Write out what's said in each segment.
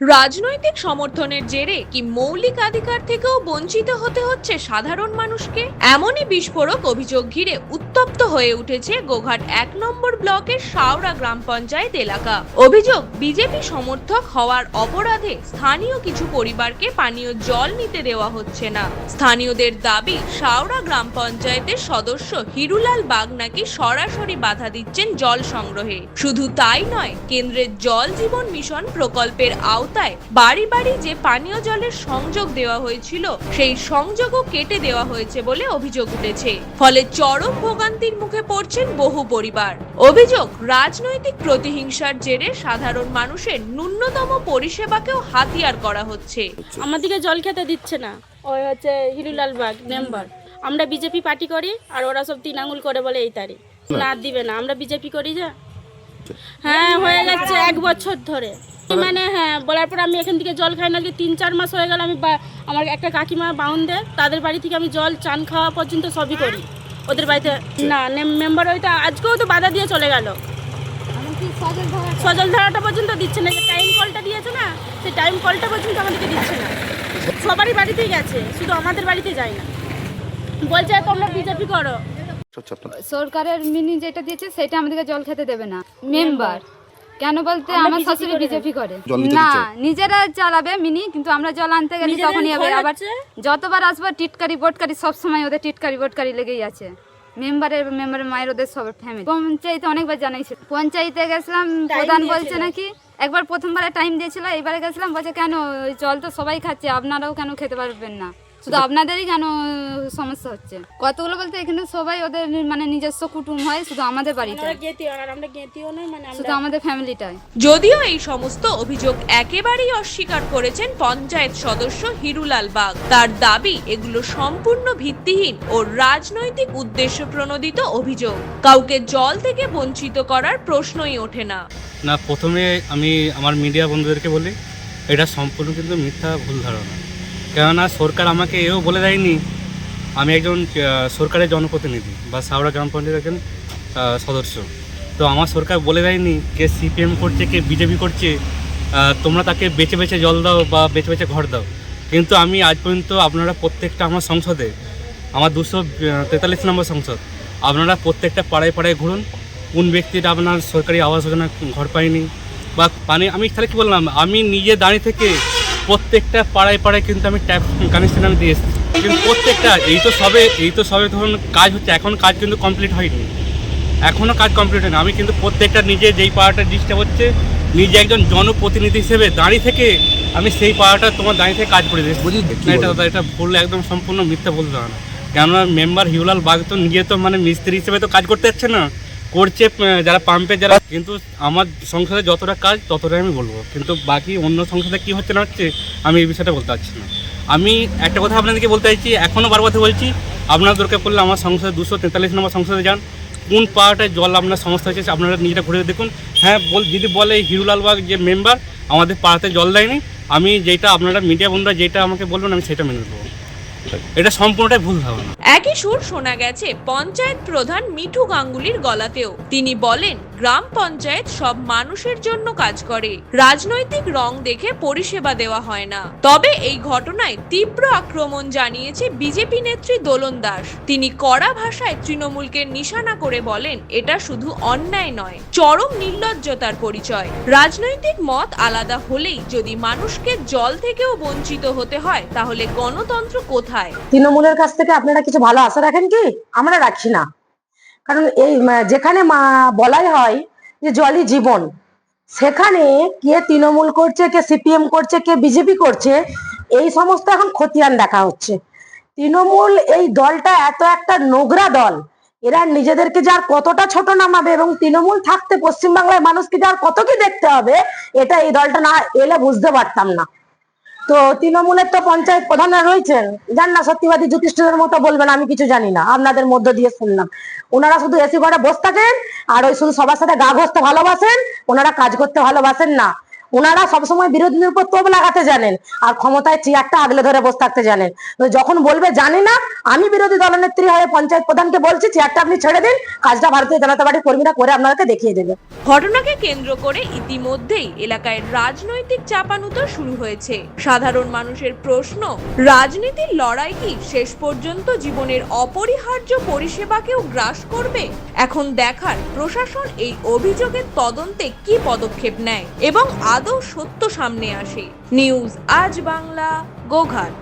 রাজনৈতিক সমর্থনের জেরে কি মৌলিক অধিকার থেকেও বঞ্চিত হতে হচ্ছে সাধারণ মানুষকে? এমনই বিস্ফোরক অভিযোগ ঘিরে উত্তপ্ত হয়ে উঠেছে গোঘাট এক নম্বর ব্লকের শাওড়া গ্রাম পঞ্চায়েত এলাকা। অভিযোগ, বিজেপি সমর্থক হওয়ার অপরাধে স্থানীয় কিছু পরিবারকে পানীয় জল নিতে দেওয়া হচ্ছে না। স্থানীয়দের দাবি, শাওড়া গ্রাম পঞ্চায়েতের সদস্য হিরুলাল বাগ নাকি সরাসরি বাধা দিচ্ছেন জল সংগ্রহে। শুধু তাই নয়, কেন্দ্রের জল জীবন মিশন প্রকল্পের আওতায় বাড়ি বাড়ি যে পানীয় জলের সংযোগ দেওয়া হয়েছিল সেই সংযোগও কেটে দেওয়া হয়েছে বলে অভিযোগ উঠেছে। ফলে চরম ভোগান্তির মুখে পড়ছেন বহু পরিবার। অভিযোগ রাজনৈতিক প্রতিহিংসার জেরে সাধারণ মানুষের ন্যূনতম পরিষেবাকেও হাতিয়ার করা হচ্ছে। আমাদেরকে জল খেতে দিচ্ছে না। ওই হচ্ছে হিরুলাল বাগ মেম্বার। আমরা বিজেপি পার্টি করি আর ওরা সব তিন আঙুল করে বলে এই তারিখ। না দিবে না। আমরা বিজেপি করি যা। হ্যাঁ হয়ে যাচ্ছে এক বছর ধরে। মানে হ্যাঁ বলার পর আমি এখান থেকে জল খাই না তিন চার মাস হয়ে গেল আমি বা- আমার একটা কাকিমা বাউন্ডে তাদের বাড়ি থেকে আমি জল চান খাওয়া পর্যন্ত সবই করি। ওদের বাড়িতে না মেম্বার ওইটা আজকেও তো বাধা দিয়ে চলে গেল। সজল ধারাটা পর্যন্ত দিচ্ছে না যে টাইম কলটা দিয়েছে না সেই টাইম কলটা পর্যন্ত আমাদেরকে দিচ্ছে না। সবারই বাড়িতেই গেছে শুধু আমাদের বাড়িতে যায় না। বলছে তোমরা বিজেপি করো। সরকারের মিনি যেটা দিয়েছে সেটা আমাদেরকে জল খেতে দেবে না। মেম্বার কেন বলতে আমার শাশুড়ি বিজেপি করে। না নিজেরা চালাবে মিনি কিন্তু আমরা জল আনতে গেলে তখনই হবে। আবার যতবার আসব টিটকারি বোটকারি সব সময় ওদের টিটকারি বোটকারি লেগেই আছে। মেম্বারের মেম্বারের মায়ের ওদের সব ফ্যামিলি পঞ্চায়েতে অনেকবার জানাইছে। পঞ্চায়েতে গেছিলাম প্রধান বলছে নাকি একবার প্রথমবারে টাইম দিয়েছিল এবারে গেছিলাম বলছে কেন ওই জল তো সবাই খাচ্ছে আপনারাও কেন খেতে পারবেন না? শুধু আপনাদেরই কেন সমস্যা হচ্ছে? কতগুলো বলতে এখানে সবাই ওদের মানে নিজস্ব কুটুম হয় শুধু আমাদের বাড়িতে। আমরা গেতিও আর আমরা গেতিও নয় মানে শুধু আমাদের ফ্যামিলিটাই। যদিও এই সমস্ত অভিযোগ একেবারেই অস্বীকার করেছেন পঞ্চায়েত সদস্য হিরুলাল বাগ। তার দাবি এগুলো সম্পূর্ণ ভিত্তিহীন ও রাজনৈতিক উদ্দেশ্য প্রণোদিত অভিযোগ। কাউকে জল থেকে বঞ্চিত করার প্রশ্নই ওঠে না। না প্রথমে আমি আমার মিডিয়া বন্ধুদেরকে বলি এটা সম্পূর্ণ কিন্তু মিথ্যা ভুল ধারণা। কেননা সরকার আমাকে এও বলে দেয়নি, আমি একজন সরকারের জনপ্রতিনিধি বা সাউরা গ্রাম পঞ্চায়েতের একজন সদস্য। তো আমার সরকার বলে দেয়নি কে সিপিএম করছে, কে বিজেপি করছে তোমরা তাকে বেছে বেছে জল দাও বা বেছে বেছে ঘর দাও। কিন্তু আমি আজ পর্যন্ত আপনারা প্রত্যেকটা আমার সংসদে, আমার দুশো তেতাল্লিশ নম্বর সংসদ, আপনারা প্রত্যেকটা পাড়ায় পাড়ায় ঘুরুন, কোন ব্যক্তিটা আপনার সরকারি আবাস যোজনা ঘর পায়নি বা পানি, আমি তাহলে কী বললাম, আমি নিজে দাঁড়িয়ে থেকে প্রত্যেকটা পাড়ায় পাড়ায় কিন্তু আমি ট্যাপ কানেকশন আমি দিয়ে এসেছি। কিন্তু প্রত্যেকটা এই তো সবে এই তো সবে ধরুন কাজ হচ্ছে এখন কাজ কিন্তু কমপ্লিট হয়নি। এখনও কাজ কমপ্লিট হয়নি। আমি কিন্তু প্রত্যেকটা নিজে যেই পাড়াটা ডিস্টার্ব হচ্ছে নিজে একজন জনপ্রতিনিধি হিসেবে দাঁড়িয়ে থেকে আমি সেই পাড়াটা তোমার দাঁড়িয়ে থেকে কাজ করে দিয়েছি বুঝি কি না এটা দাদা এটা ভুল একদম সম্পূর্ণ মিথ্যা বলতে হবে না। কেননা মেম্বার হিউলাল বাগ তো নিজে তো মানে মিস্ত্রি হিসেবে তো কাজ করতে যাচ্ছে না। করছে যারা পাম্পে যারা, কিন্তু আমার সংসদে যতটা কাজ, ততটাই আমি বলব। কিন্তু বাকি অন্য সংসদে কি হচ্ছে না হচ্ছে, আমি এই বিষয়টা বলতে পারছি না। আমি একটা কথা আপনাদেরকে বলতে চাইছি এখনও বার কথা বলছি, আপনার দরকার পড়লে আমার সংসদে দুশো তেতাল্লিশ নম্বর সংসদে যান। কোন পাড়াটায় জল আপনার সমস্যা হচ্ছে, আপনারা নিজেরা ঘুরে দেখুন। হ্যাঁ বল, যদি বলে হিরুলাল বাগ যে মেম্বার আমাদের পাড়াতে জল দেয়নি, আমি যেটা আপনারা মিডিয়া বন্ধুরা যেটা আমাকে বলবেন, আমি সেটা মেনে নেব। এটা সম্পূর্ণটাই ভুল ধারণা। একই সুর শোনা গেছে পঞ্চায়েত প্রধান মিঠু গাঙ্গুলির গলাতেও। তিনি বলেন, গ্রাম পঞ্চায়েত সব মানুষের জন্য কাজ করে। রাজনৈতিক রং দেখে পরিষেবা দেওয়া হয় না। তবে এই ঘটনায় তীব্র আক্রমণ জানিয়েছে বিজেপি নেত্রী দোলন দাস। তিনি কড়া ভাষায় তৃণমূলকে নিশানা করে বলেন, এটা শুধু অন্যায় নয়, চরম নির্লজ্জতার পরিচয়। রাজনৈতিক মত আলাদা হলেই যদি মানুষকে জল থেকেও বঞ্চিত হতে হয়, তাহলে গণতন্ত্র কোথায়? তৃণমূলের কাছ থেকে আপনারা কিছু ভালো আশা রাখেন কি? আমরা রাখি না। কারণ এই যেখানে মা- বলাই হয় যে জলই জীবন, সেখানে কে তৃণমূল করছে, কে সিপিএম করছে, কে বিজেপি করছে, এই সমস্ত এখন খতিয়ান দেখা হচ্ছে। তৃণমূল এই দলটা এত একটা নোংরা দল, এরা নিজেদেরকে যার কতটা ছোট নামাবে এবং তৃণমূল থাকতে পশ্চিমবাংলায় মানুষকে যার কত কি দেখতে হবে, এটা এই দলটা না এলে বুঝতে পারতাম না। তো তৃণমূলের তো পঞ্চায়েত প্রধানরা রয়েছেন। জান না, সত্যিবাদী যুধিষ্ঠিরের মতো বলবেন, আমি কিছু জানি না। আপনাদের মধ্য দিয়ে শুনলাম। ওনারা শুধু এসি ঘরে বসে থাকেন, আর ওই শুধু সবার সাথে গা ঘষতে ভালোবাসেন, ওনারা কাজ করতে ভালোবাসেন না। ওনারা সবসময় বিরোধীদের উপর তোপ লাগাতে জানেন আর ক্ষমতায় চেয়ারটা আগলে ধরে বসে থাকতে জানেন। যখন বলবে, জানি না, আমি বিরোধী দলনেত্রী হয়ে পঞ্চায়েত প্রধানকে বলছি চেয়ারটা আপনি ছেড়ে দিন, কাজটা ভারতীয় জনতা পার্টির কর্মীরা করে আপনাদেরকে দেখিয়ে দেবে। ঘটনাকে কেন্দ্র করে ইতিমধ্যেই এলাকায় রাজনৈতিক চাপানুতর শুরু হয়েছে। সাধারণ মানুষের প্রশ্ন, রাজনীতির লড়াই কি শেষ পর্যন্ত জীবনের অপরিহার্য পরিষেবাকেও গ্রাস করবে? এখন দেখার প্রশাসন এই অভিযোগের তদন্তে কি পদক্ষেপ নেয়? এবং আদৌ সত্য সামনে আসে। নিউজ আজ বাংলা, গোঘাট।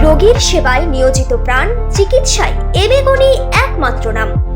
রোগীর সেবায় নিয়োজিত প্রাণ, চিকিৎসায় এবেগুনি একমাত্র নাম।